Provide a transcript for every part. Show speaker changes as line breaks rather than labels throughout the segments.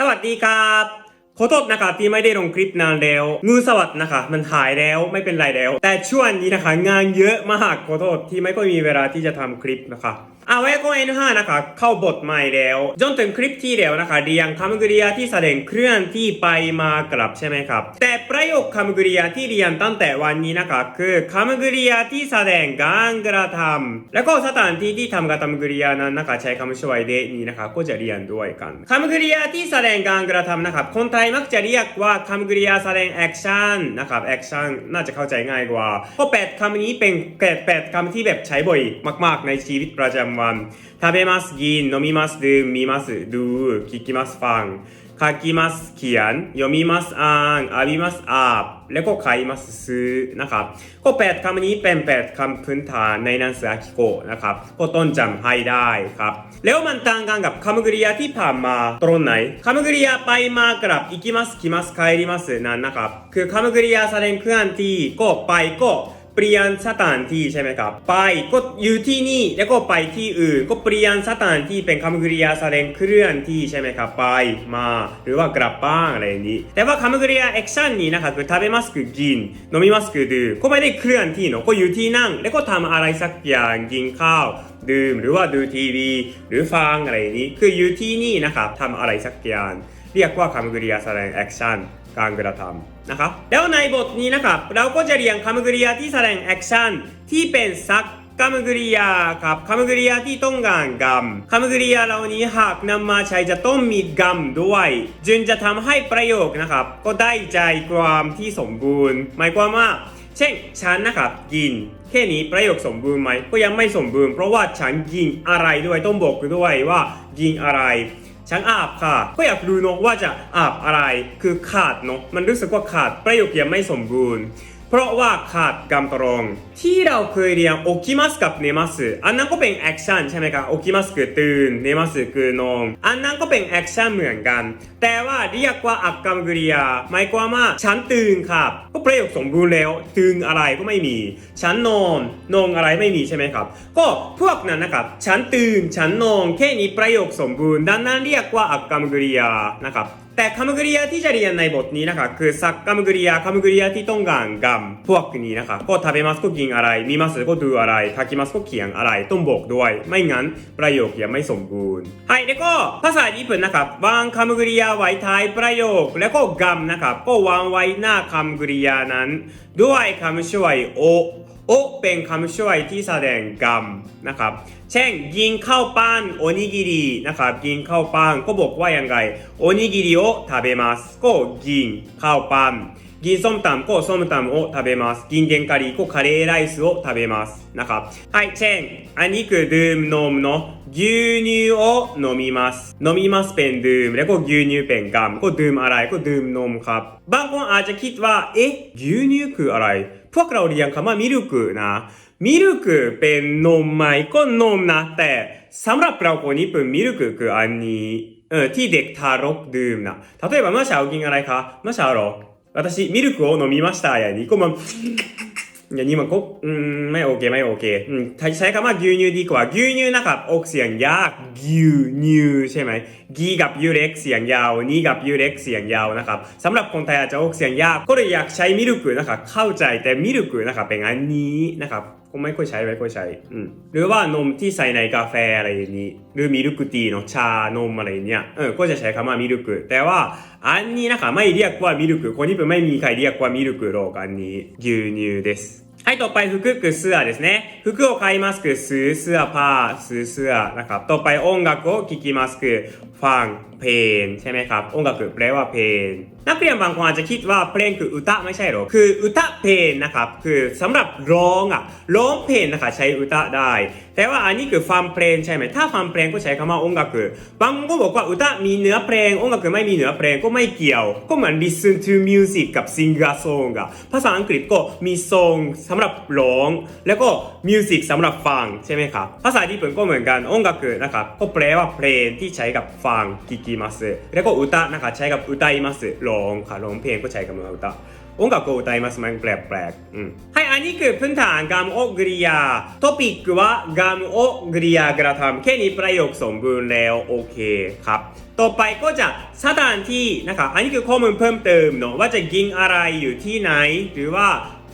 สวัสดีครับขอโทษนะคะที่ไม่ได้ลงคลิปนานแล้วมือสวัสดนะคะมันหายแล้วไม่เป็นไรแล้ว แต่ช่วงนี้นะคะ งานเยอะมากขอโทษที่ไม่ค่อยมีเวลาที่จะทำคลิปนะคะ เอาไว้ก็ N5 นะคะเข้าบทใหม่แล้ว จนถึงคลิปที่แล้วนะคะเรียงคำกริยาที่แสดงเคลื่อนที่ไปมากลับใช่ไหมครับ แต่ประโยคคำกริยาที่เรียนตั้งแต่วันนี้นะคะคือคำกริยาที่แสดงการกระทำแล้วก็สถานที่ที่ทำการทำกริยานั้นนะคะ ใช้คำช่วยเดนี้นะคะก็จะเรียนด้วยกันคำกริยาที่แสดงการกระทำนะครับคนไทยมักจะเรียกว่าคำกริยาแสดงแอคชั่นนะครับแอคชั่นน่าจะเข้าใจง่ายกว่าเพราะแปดคำนี้เป็นแปดแปดคำที่แบบใช้บ่อยมาก ๆ ในชีวิตประจำว食べますกิน飲みますดื่ม見ますดู聞きますฟัง 書きますเขียน読みますอ่าน浴びますอาบ แล้วก็買いますซื้อนะครับ ก็แปดคำนี้เป็นแปดคำพื้นฐานในหนังสืออากิโกะนะครับ ก็ต้นจำให้ได้ครับ แล้วมันต่างกันกับคำกริยาที่ผ่านมาตรงไหนคำกริยาไปมากลับ行きます来ます帰りますนั้นนะครับ คือคำกริยาแสดงเคลื่อนที่ก็ไปก็ เปลี่ยนสถานที่ใช่ไหมครับ ไปก็อยู่ที่นี่แล้วก็ไปที่อื่น ก็เปลี่ยนสถานที่เป็นคำกริยาแสดงเคลื่อนที่ใช่ไหมครับ ไปมา หรือว่ากลับบ้านอะไรอย่างนี้ แต่ว่าคำกริยาแอคชั่นนี้นะครับคือ食べますคือกิน飲みますคือดื่มก็ไม่ได้เคลื่อนที่เนอะก็อยู่ที่นั่ง แล้วก็ทำอะไรสักอย่างกินข้าว ดื่มหรือว่าดูทีวี หรือฟังอะไรอย่างนี้ คืออยู่ที่นี่นะครับทำอะไรสักอย่าง เรียกว่าคำกริยาแสดงแอคชั่นการกระทำ นะครับ แล้วในบทนี้นะครับ เราก็จะเรียงคำกริยาที่แสดงแอคชั่นที่เป็นสักคำกริยาครับคำกริยาที่ต้องการกรรมคำกริยาเหล่านี้หากนำมาใช้จะต้องมีกรรมด้วยจึงจะทำให้ประโยคนะครับ ก็ได้ใจความที่สมบูรณ์ หมายความว่าเช่นฉันนะครับกิน แค่นี้ประโยคสมบูรณ์ไหมก็ยังไม่สมบูรณ์เพราะว่าฉันกินอะไรด้วยต้องบอกด้วยว่ากินอะไร ฉันอาบค่ะ ก็อยากรู้นกว่าจะอาบอะไร คือขาดเนอะมันรู้สึกว่าขาดประโยคยังไม่สมบูรณ์ เพราะว่าขาดกำตรอง ที่เราเคยเรียนโอคิมัสกับเนมัสอันนั้นก็เป็นแอคชั่นใช่ไหมครับโอคิมัสคือตื่นเนมัสคือนอนอันนั้นก็เป็นแอคชั่นเหมือนกัน แต่ว่าเรียกว่าอักกรรมกริยาหมายความว่าฉันตื่นครับ ก็ประโยคสมบูรณ์แล้วตื่นอะไรก็ไม่มี ฉันนอนนอนอะไรไม่มีใช่ไหมครับ ก็พวกนั้นนะครับฉันตื่นฉันนอนแค่นี้ประโยคสมบูรณ์ดังนั้นเรียกว่าอักกรรมกริยานะครับ แต่คัมกริยาที่จะเรียนในบทนี้นะคะคือซักคัมกริยาคัมกริยาที่ต้องการกำพวกนี้นะคะก็ทำมาสก็กินอะไรมีมัสก็ดูอะไรทากิมัสก็เขียนอะไรต้องบอกด้วย ไม่งั้นประโยคยังไม่สมบูรณ์ใはいแล้วก็ภาษาญี่ปุ่นนะครับวางคัมกริยาไว้ท้ายประโยค แล้วก็กำนะครับก็วางไว้หน้าคัมกริยานั้น ด้วยคำช่วยโอ โอเป็นคำช่วยที่แสดงกรรมนะครับ เช่นกินข้าวปั้นโอนิกิรินะครับกินข้าวปั้นก็บอกว่ายังไงโอนิกิริโอทาเบมัสก็กินข้าวปั้น กินส้มตำก็ส้มตำโอ食べますกินแกงกะหรี่ก็カレーライスを食べますนะครับはいเช่นอันนี้คือดื่มนมเนาะ牛乳を飲みます飲みますเป็นดื่มแล้วก็牛乳เป็นกรรมก็ดื่มอะไรก็ดื่มนมครับ บางคนอาจจะคิดว่าเอ๊ะ牛乳คืออะไร พวกเราเรียนคำว่ามิลクนะ มิลクเป็นนมไหมก็นมนะ แต่สำหรับเราคนญี่ปุ่นมิลクคืออันนี้เออที่เด็กทารกดื่มนะ例えばเมื่อเช้ากินอะไรคะเมื่อเช้าเหรอ 私ミルクを飲みましたอย่างนี้ก็มันอย่างนี้มันก็อืมไม่โอเคไม่โอเคอืมใช้คำว่า牛乳ดีกว่า牛乳นะครับออกเสียงยาก牛乳ใช่ไหมกีกับยูเล็กเสียงยาวนี่กับยูเล็กเสียงยาวนะครับสำหรับคนไทยอาจจะออกเสียงยากก็เลยอยากใช้มิลクนะครับเข้าใจแต่มิลクนะครับเป็นอันนี้นะครับ ก็ไม่ค่อยใช้ไม่ค่อยใช้อืมหรือว่านมที่ใส่ในกาแฟอะไรอย่างนี้ หรือมิลクティーเนาะชานมอะไรอย่างเนี้ยเออก็จะใช้คำว่ามิลクแต่ว่าอันนี้นะคะไม่เรียกว่ามิลクคนญี่ปุ่นไม่มีใครเรียกว่ามิลクหรอกอันนี้牛乳ですはい、ต่อไป服คือเสื้อですね。服を買いますคือซื้อเสื้อผ้าซื้อเสื้อนะครับ ต่อไป音楽を聴きますคือฟัง เพลงใช่ไหมครับ音楽แปลว่าเพลง นักเรียนบางคนอาจจะคิดว่าเพลงคืออุตะไม่ใช่หรอ คืออุตะเพลงนะครับ คือสำหรับร้องอ่ะ ร้องเพลงนะคะใช้อุตะได้ แต่ว่าอันนี้คือฟังเพลงใช่ไหม ถ้าฟังเพลงก็ใช้คำว่า音楽บางคนก็บอกว่าอุตะมีเนื้อเพลง音楽ไม่มีเนื้อเพลงก็ไม่เกี่ยว ก็เหมือน listen to music กับ singer song อะภาษาอังกฤษก็มี song สำหรับร้อง แล้วก็ music สำหรับฟังใช่ไหมครับ ภาษาญี่ปุ่นก็เหมือนกัน音楽นะครับ ก็แปลว่าเพลงที่ใช้กับฟัง聞 きますแล้วก็อุตะนะคะใช้กับอุตいますร้องค่ะร้องเพลงก็ใช้กับอุตะ 音楽を歌いますมันแปลกๆอืมให้อันนี้คือพื้นฐานกรรมโอกริยาท็อปิกว่ากรรมโอกริยากระทำแค่นี้ประโยคสมบูรณ์แล้วโอเคครับ ต่อไปก็จะสถานที่นะครับอันนี้คือข้อมูลเพิ่มเติมเนาะว่าจะกินอะไรอยู่ที่ไหน หรือว่า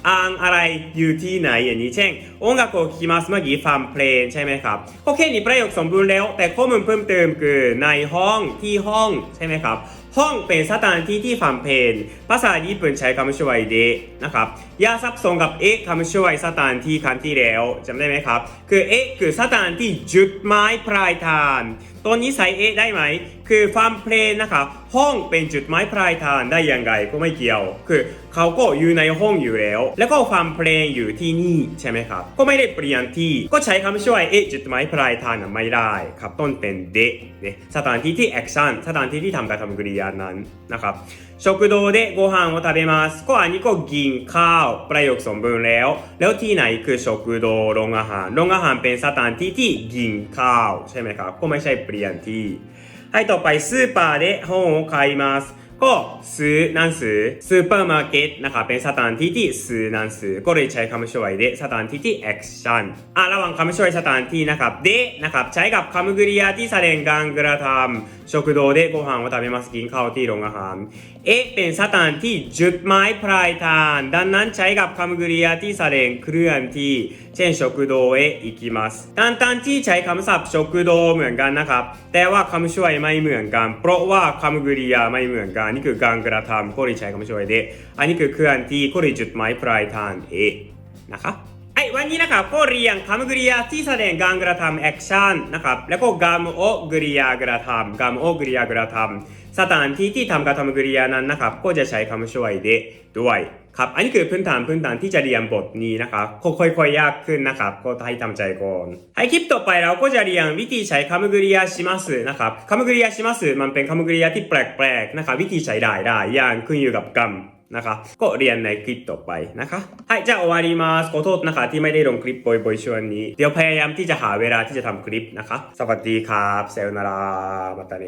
อ่างอะไรอยู่ที่ไหนอย่างนี้เช่น音楽を聴きますเมื่อกี้ฟังเพลงใช่ไหมครับโอเคนี่ประโยคสมบูรณ์แล้ว แต่ข้อมูลเพิ่มเติมคือในห้องที่ห้องใช่ไหมครับ ห้องเป็นสถานที่ที่ฟังเพลงภาษาญี่ปุ่นใช้คำช่วยเดะนะครับอย่าซับซ้อนกับเอะคำช่วยสถานที่ครั้งที่แล้วจำได้ไหมครับ คือเอะคือสถานที่จุดหมายปลายทางตัวนี้ใส่เอะได้ไหม คือฟังเพลงนะครับห้องเป็นจุดหมายปลายทางได้ยังไงก็ไม่เกี่ยว คือ เขาก็อยู่ในห้องอยู่แล้ว แล้วก็ฟังเพลงอยู่ที่นี่ใช่ไหมครับ ก็ไม่ได้เปลี่ยนที่ก็ใช้คำช่วยเอะจุดหมายปลายทางน่ะไม่ได้ครับต้นเป็นเดะเนี่ยสถานที่ที่แอคชั่นสถานที่ที่ทำการทำกริยานั้นนะครับ食堂でご飯を食べますก็อันนี้ก็กินข้าวประโยคสมบูรณ์แล้ว แล้วที่ไหนคือ食堂โรงอาหารโรงอาหารเป็นสถานที่ที่กินข้าวใช่ไหมครับ ก็ไม่ใช่เปลี่ยนที่ ให้ต่อไปスーパーで本を買います ก็ซื้อหนังสือซูเปอร์มาร์เก็ตนะครับเป็นสถานที่ที่ซื้อหนังสือก็เลยใช้คำช่วยเดสถานที่ที่แอคชั่นอะระหว่างคำช่วยสถานที่นะครับเดนะครับใช้กับคำกริยาที่แสดงการกระทำ 食堂でご飯を食べますกินข้าวที่โรงอาหารเอะเป็นสถานที่จุดหมายปลายทางดังนั้นใช้กับคำกริยาที่แสดงเคลื่อนที่เช่น食堂へ行きますทั้งๆที่ใช้คำศัพท์食堂เหมือนกันนะครับ แต่ว่าคำช่วยไม่เหมือนกัน เพราะว่าคำกริยาไม่เหมือนกันนี่คือการกระทำก็เลยใช้คำช่วยเดอันนี้คือเคลื่อนที่ก็เลยจุดหมายปลายทางเอะนะครับไอ้ วันนี้นะครับก็เรียงคำกริยาที่แสดงการกระทำแอคชั่นนะครับแล้วก็กรรมโอกริยากระทำกรรมโอกริยากระทำสถานที่ที่ทำการทำกริยานั้นนะครับก็จะใช้คำช่วยเดด้วยครับอันนี้คือพื้นฐานพื้นฐานที่จะเรียนบทนี้นะครับค่อยๆยากขึ้นนะครับก็ให้ทำใจก่อนให้คลิปต่อไปเราก็จะเรียนวิธีใช้คำกริยาชิมัสนะครับคำกริยาชิมัสมันเป็นคำกริยาที่แปลกๆนะครับวิธีใช้ได้ได้อย่างขึ้นอยู่กับกรรม นะคะก็เรียนในคลิปต่อไปนะคะはいじゃあ終わりますขอโทษนะคะที่ไม่ได้ลงคลิปบ่อยๆช่วงนี้ เดี๋ยวพยายามที่จะหาเวลาที่จะทำคลิปนะคะ สวัสดีครับเซลนารามาตาเน